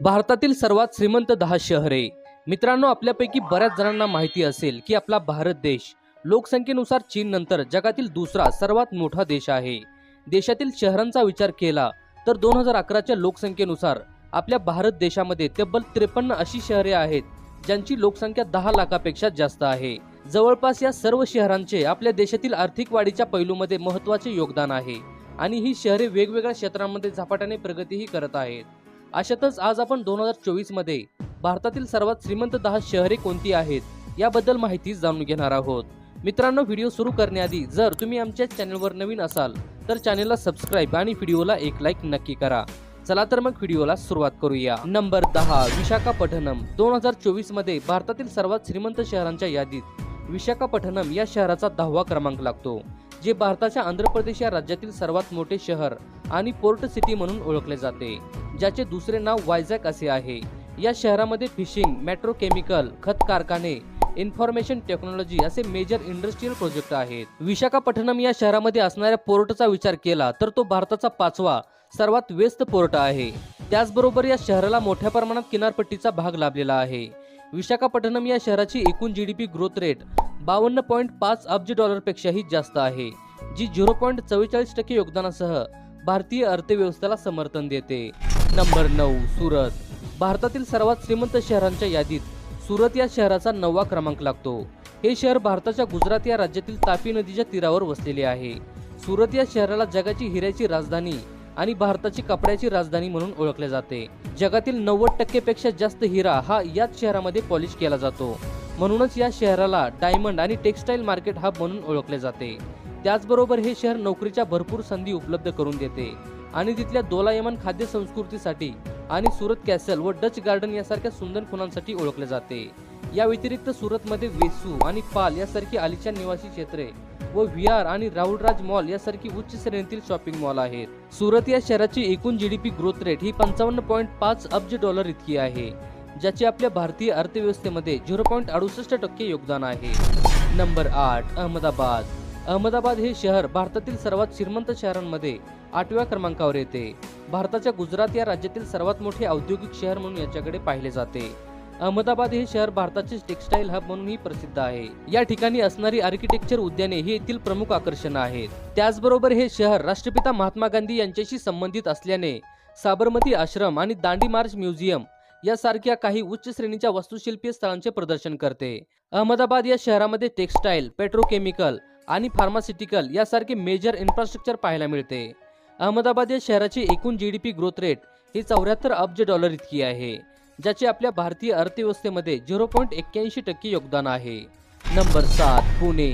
भारतातील सर्वात श्रीमंत दहा शहरे. मित्रांनो आपल्यापैकी बऱ्याच जणांना माहिती असेल की आपला भारत देश लोकसंख्येनुसार चीन नंतर जगातील दुसरा सर्वात मोठा देश आहे. देशातील शहरांचा विचार केला तर दोन हजार अकराच्या लोकसंख्येनुसार आपल्या भारत देशामध्ये तब्बल त्रेपन्न अशी शहरे आहेत ज्यांची लोकसंख्या दहा लाखापेक्षा जास्त आहे. जवळपास या सर्व शहरांचे आपल्या देशातील आर्थिक वाढीच्या पैलूमध्ये महत्त्वाचे योगदान आहे. आणि ही शहरे वेगवेगळ्या क्षेत्रांमध्ये झपाट्याने प्रगतीही करत आहेत. अशातच आज आपण दोन हजार चोवीसमध्ये भारतातील सर्वात श्रीमंत दहा शहरे कोणती आहेत याबद्दल माहिती जाणून घेणार आहोत. मित्रांनो व्हिडिओ सुरू करण्याआधी जर तुम्ही आमच्या चॅनलवर नवीन असाल तर चॅनलला सबस्क्राईब आणि व्हिडिओला एक लाईक नक्की करा. चला तर मग व्हिडिओला सुरुवात करूया. नंबर दहा विशाखापट्टणम. दोन हजार चोवीसमध्ये भारतातील सर्वात श्रीमंत शहरांच्या यादीत विशाखापट्टणम या शहराचा दहावा क्रमांक लागतो जे भारताच्या आंध्र प्रदेश या राज्यातील सर्वात मोठे शहर आणि पोर्ट सिटी म्हणून ओळखले जाते ज्याचे दुसरे नाव वायझॅक असे आहे. या शहरामध्ये फिशिंग मेट्रोकेमिकल खत कारखाने इन्फॉर्मेशन टेक्नॉलॉजी असे मेजर इंडस्ट्रीयल प्रोजेक्ट आहेत. विशाखापट्टणम या शहरामध्ये असणाऱ्या पोर्टचा विचार केला तर तो भारताचा पाचवा सर्वात व्यस्त पोर्ट आहे. त्याचबरोबर या शहराला मोठ्या प्रमाणात किनारपट्टीचा भाग लाभलेला आहे. विशाखापट्टणम या शहराची एकूण G D P growth rate बावन्न पॉईंट पाच अब्ज डॉलरपेक्षाही जास्त आहे जी झिरो पॉईंट चव्वेचाळीस टक्के योगदानासह भारतीय अर्थव्यवस्थेला समर्थन देते. नंबर नऊ सुरत. भारतातील सर्वात श्रीमंत शहरांच्या यादीत सुरत या शहराचा नववा क्रमांक लागतो. हे शहर भारताच्या गुजरात या राज्यातील तापी नदीच्या तीरावर वसलेले आहे. सुरत या शहराला जगाची हिऱ्याची राजधानी आणि भारताची कपड्याची राजधानी म्हणून ओळखले जाते. जगातील नव्वद टक्केपेक्षा जास्त हिरा हा याच शहरामध्ये पॉलिश केला जातो. म्हणूनच या शहराला डायमंड आणि टेक्सटाईल मार्केट हब म्हणून ओळखले जाते. त्याचबरोबर हे शहर नोकरीच्या भरपूर संधी उपलब्ध करून देते. आणि तिथल्या दोलायमन खाद्य संस्कृतीसाठी आणि सुरत कॅसल व डच गार्डन यासारख्या सुंदर खुणांसाठी ओळखले जाते. या व्यतिरिक्त सुरतमध्ये वेसू आणि पाल यासारखी अलीच्या निवासी क्षेत्रे व व्ही आर आणि राहुलराज मॉल यासारखी उच्च श्रेणीतील शॉपिंग मॉल आहेत. सुरत या शहराची एकूण G D P growth rate ही पंचावन्न पॉईंट पाच अब्ज डॉलर इतकी आहे ज्याचे आपल्या भारतीय अर्थव्यवस्थेमध्ये झिरो पॉईंट अडुसष्ट टक्के योगदान आहे. नंबर आठ अहमदाबाद. अहमदाबाद हे शहर भारतातील सर्वात श्रीमंत शहरांमध्ये आठव्या क्रमांकावर येते. भारताच्या गुजरात या राज्यातील सर्वात मोठे औद्योगिक शहर म्हणून याच्याकडे पाहिले जाते. अहमदाबाद हे शहर भारताचे टेक्सटाईल हब म्हणूनही प्रसिद्ध आहे. या ठिकाणी असणारी आर्किटेक्चर उद्याने ही येथील प्रमुख आकर्षण आहेत त्याचबरोबर हे शहर राष्ट्रपिता महात्मा गांधी यांच्याशी संबंधित असल्याने साबरमती आश्रम आणि दांडी मार्च म्युझियम यासारख्या काही उच्च श्रेणीच्या वास्तुशिल्पीय स्थळांचे प्रदर्शन करते. अहमदाबाद या शहरामध्ये टेक्सटाईल पेट्रोकेमिकल आणि फार्मास्युटिकल यासारखे मेजर इन्फ्रास्ट्रक्चर पाहायला मिळते. अहमदाबाद या शहराची एकूण G D P growth rate ही चौऱ्याहत्तर अब्ज डॉलर इतकी आहे. ज्याचे आपल्या भारतीय अर्थव्यवस्थेमध्ये झिरो पॉईंट एक्क्याऐंशी टक्के योगदान आहे. नंबर सात पुणे.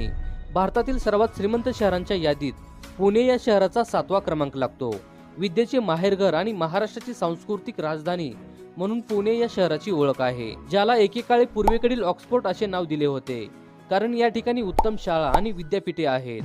भारतातील सर्वात श्रीमंत शहरांच्या यादीत पुणे या शहराचा सातवा क्रमांक लागतो. विद्येचे माहेरघर आणि महाराष्ट्राची सांस्कृतिक राजधानी म्हणून पुणे या शहराची ओळख आहे ज्याला एकेकाळी पूर्वेकडील ऑक्सफोर्ड असे नाव दिले होते कारण या ठिकाणी उत्तम शाळा आणि विद्यापीठे आहेत.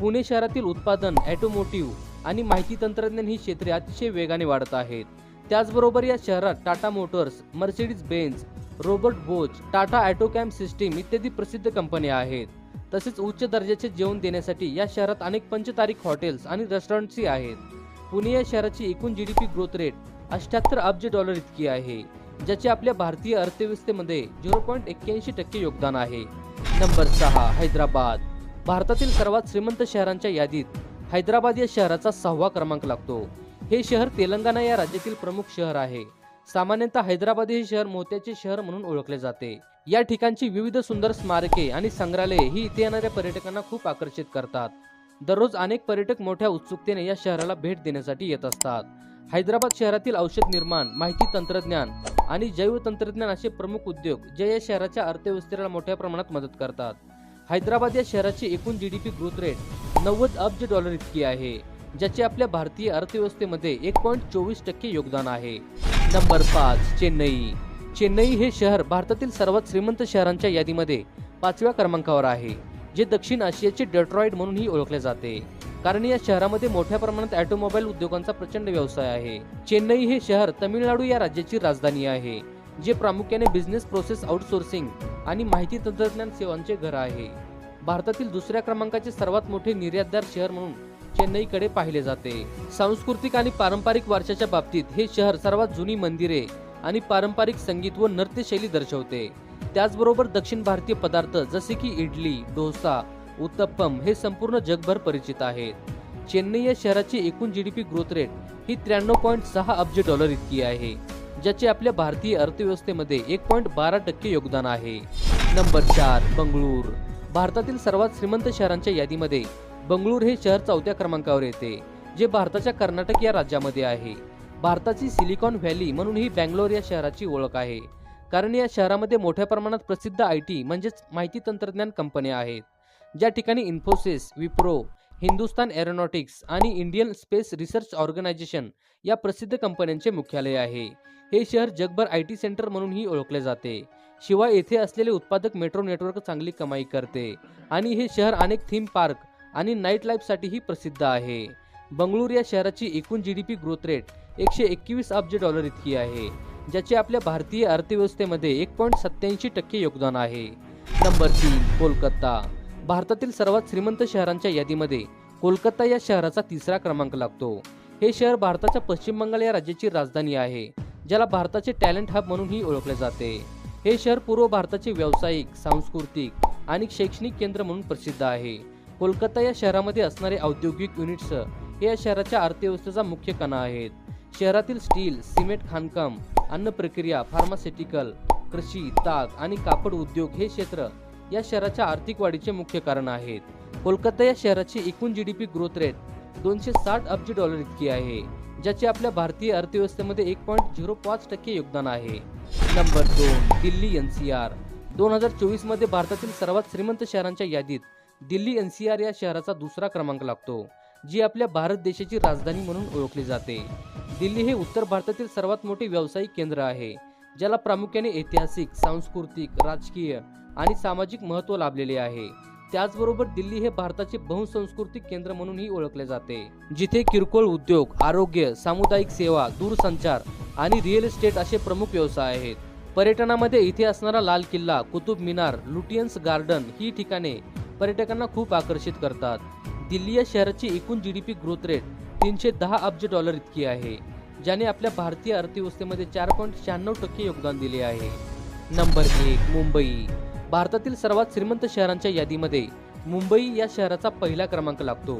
पुणे शहरातील उत्पादन ॲटोमोटिव्ह आणि माहिती तंत्रज्ञान ही क्षेत्रे अतिशय वेगाने वाढत आहेत. त्याचबरोबर या शहरात Tata motors Mercedes Benz Robert Bosch Tata autocomp system इत्यादी प्रसिद्ध कंपन्या आहेत. तसेच उच्च दर्जाचे जेवण देण्यासाठी या शहरात अनेक पंचतारीख हॉटेल्स आणि रेस्टॉरंट्सही आहेत. पुणे या शहराची एकूण G D P growth rate अठ्याहत्तर अब्ज डॉलर इतकी आहे ज्याचे आपल्या भारतीय अर्थव्यवस्थेमध्ये झिरो पॉईंट एक्क्याऐंशी टक्के योगदान आहे. नंबर सहा हैदराबाद. भारतातील सर्वात श्रीमंत शहरांच्या यादीत हैदराबाद या शहराचा सहावा क्रमांक लागतो. हे शहर तेलंगणा या राज्यातील प्रमुख शहर आहे. सामान्यतः हैदराबाद हे शहर मोत्याचे शहर म्हणून ओळखले जाते. या ठिकाणची विविध सुंदर स्मारके आणि संग्रहालये ही इथे येणाऱ्या पर्यटकांना खूप आकर्षित करतात. दररोज अनेक पर्यटक मोठ्या उत्सुकतेने या शहराला भेट देण्यासाठी येत असतात. हैदराबाद शहरातील औषध निर्माण माहिती तंत्रज्ञान आणि जैव तंत्रज्ञान असे प्रमुख उद्योग जे या शहराच्या अर्थव्यवस्थेला मोठ्या प्रमाणात मदत करतात. हैदराबाद या शहराची एकूण G D P growth rate नव्वद अब्ज डॉलर इतकी आहे. ज्याचे आपल्या भारतीय अर्थव्यवस्थेमध्ये एक पॉईंट चोवीस टक्के योगदान आहे. नंबर पाच चेन्नई. चेन्नई हे शहर भारतातील सर्वात श्रीमंत शहरांच्या यादीमध्ये पाचव्या क्रमांकावर आहे जे दक्षिण आशियाचे डेट्रॉइड म्हणूनही ओळखले जाते. कारण या शहरामध्ये मोठ्या प्रमाणात ऑटोमोबाईल उद्योगांचा प्रचंड व्यवसाय आहे. चेन्नई हे शहर तमिळनाडू या राज्याची राजधानी आहे जे प्रामुख्याने बिझनेस प्रोसेस आउटसोर्सिंग आणि माहिती तंत्रज्ञान सेवांचे घर आहे. भारतातील दुसऱ्या क्रमांकाचे सर्वात मोठे निर्यातदार शहर म्हणून चेन्नईकडे पाहिले जाते. सांस्कृतिक आणि पारंपरिक वारशाच्या बाबतीत हे शहर सर्वात जुनी मंदिरे आणि पारंपरिक संगीत व नृत्यशैली दर्शवते. त्याचबरोबर दक्षिण भारतीय पदार्थ जसे की इडली डोसा उत्तप्पम हे संपूर्ण जगभर परिचित आहेत. चेन्नई या शहराची एकूण G D P growth rate ही त्र्याण्णव पॉईंट सहा अब्ज डॉलर इतकी आहे ज्याचे आपल्या भारतीय अर्थव्यवस्थेमध्ये एक पॉईंट बारा टक्के योगदान आहे. नंबर चार बंगळूर. भारतातील सर्वात श्रीमंत शहरांच्या यादीमध्ये बंगळूर हे शहर चौथ्या क्रमांकावर येते जे भारताच्या कर्नाटक या राज्यामध्ये आहे. भारताची सिलिकॉन व्हॅली म्हणून ही बँगलोर या शहराची ओळख आहे. कारण या शहरामध्ये मोठ्या प्रमाणात प्रसिद्ध आय टी म्हणजेच माहिती तंत्रज्ञान कंपन्या आहेत. ज्या ठिकाणी इन्फोसिस विप्रो हिंदुस्तान एरोनॉटिक्स आणि इंडियन स्पेस रिसर्च ऑर्गनायझेशन या प्रसिद्ध कंपन्यांचे मुख्यालय आहे. हे शहर जगभर आय टी सेंटर म्हणूनही ओळखले जाते. शिवाय येथे असलेले उत्पादक मेट्रो नेटवर्क चांगली कमाई करते आणि हे शहर अनेक थीम पार्क आणि नाईट लाईफसाठीही प्रसिद्ध आहे. बंगळूर या शहराची एकूण G D P growth rate एकशे एकवीस अब्ज डॉलर इतकी आहे ज्याचे आपल्या भारतीय अर्थव्यवस्थेमध्ये एक पॉईंट सत्याऐंशी टक्के योगदान आहे. नंबर तीन कोलकाता. भारतातील सर्वात श्रीमंत शहरांच्या यादीमध्ये कोलकाता या शहराचा तिसरा क्रमांक लागतो. हे शहर भारताच्या पश्चिम बंगाल या राज्याची राजधानी आहे ज्याला भारताचे टॅलेंट हब म्हणूनही ओळखले जाते. हे शहर पूर्व भारताचे व्यावसायिक सांस्कृतिक आणि शैक्षणिक केंद्र म्हणून प्रसिद्ध आहे. कोलकाता या शहरामध्ये असणारे औद्योगिक युनिट्स हे या शहराच्या अर्थव्यवस्थेचा मुख्य कणा आहेत. शहरातील स्टील सिमेंट खाणकाम अन्न प्रक्रिया फार्मास्युटिकल कृषी ताग आणि कापड उद्योग हे क्षेत्र या शहराच्या आर्थिक वाढीचे मुख्य कारण आहेत. कोलकाता या शहराची एकूण G D P growth rate दोनशे साठ अब्ज डॉलर इतकी आहे ज्याचे आपल्या भारतीय अर्थव्यवस्थेमध्ये एक पॉईंट झिरो पाच टक्के योगदान आहे. नंबर दोन दिल्ली एन सी आर दोन हजार चोवीसमध्ये भारतातील सर्वात श्रीमंत शहरांच्या यादीत दिल्ली एन सी आर या शहराचा दुसरा क्रमांक लागतो जी आपल्या भारत देशाची राजधानी म्हणून ओळखली जाते. दिल्ली हे उत्तर भारतातील सर्वात मोठे व्यावसायिक केंद्र आहे ज्याला प्रामुख्याने ऐतिहासिक सांस्कृतिक राजकीय आणि सामाजिक महत्त्व लाभलेले आहे. त्याचबरोबर दिल्ली हे भारताचे बहुसंस्कृतिक केंद्र म्हणूनही ओळखले जाते जिथे किरकोळ उद्योग आरोग्य सामुदायिक सेवा दूरसंचार आणि रिअल इस्टेट असे प्रमुख व्यवसाय आहेत. पर्यटनामध्ये इथे असणारा लाल किल्ला कुतुब मिनार लुटियन्स गार्डन ही ठिकाणे पर्यटकांना खूप आकर्षित करतात. दिल्ली या शहराची एकूण G D P growth rate तीनशे दहा अब्ज डॉलर इतकी आहे ज्याने आपल्या भारतीय अर्थव्यवस्थेमध्ये चार पॉईंट शहाण्णव टक्के योगदान दिले आहे. नंबर एक मुंबई. भारतातील सर्वात श्रीमंत शहरांच्या यादीमध्ये मुंबई या शहराचा पहिला क्रमांक लागतो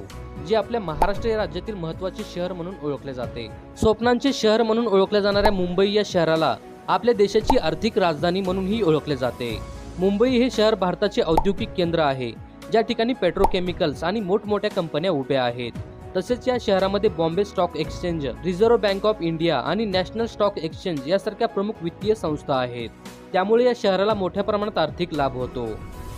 जे आपल्या महाराष्ट्र या राज्यातील महत्त्वाचे शहर म्हणून ओळखले जाते. स्वप्नांचे शहर म्हणून ओळखल्या जाणाऱ्या मुंबई या शहराला आपल्या देशाची आर्थिक राजधानी म्हणूनही ओळखले जाते. मुंबई हे शहर भारताचे औद्योगिक केंद्र आहे ज्या ठिकाणी पेट्रोकेमिकल्स आणि मोठमोठ्या कंपन्या उभ्या आहेत. तसेच या शहरामध्ये Bombay stock exchange reserve bank of India आणि नॅशनल स्टॉक एक्सचेंज यासारख्या प्रमुख वित्तीय संस्था आहेत. त्यामुळे या शहराला मोठ्या प्रमाणात आर्थिक लाभ होतो.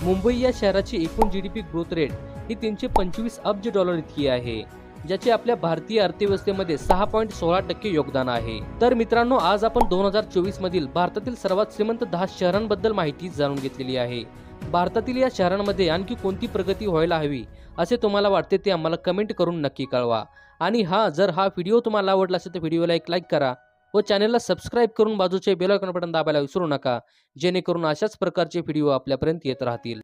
मुंबई या शहराची एकूण G D P growth rate ही तीनशे पंचवीस अब्ज डॉलर इतकी आहे ज्याचे आपल्या भारतीय अर्थव्यवस्थेमध्ये सहा पॉईंट सोळा टक्के योगदान आहे. तर मित्रांनो आज आपण दोन हजार चोवीस मधील भारतातील सर्वात श्रीमंत दहा शहरांबद्दल माहिती जाणून घेतलेली आहे. भारतातील या शहरांमध्ये आणखी कोणती प्रगती व्हायला हवी असे तुम्हाला वाटते ते आम्हाला कमेंट करून नक्की कळवा. आणि हा जर हा व्हिडिओ तुम्हाला आवडला असेल तर व्हिडिओला एक लाईक करा व चॅनलला सबस्क्राईब करून बाजूचे बेल आयकॉन बटन दाबायला विसरू नका जेणेकरून अशाच प्रकारचे व्हिडिओ आपल्यापर्यंत येत राहतील.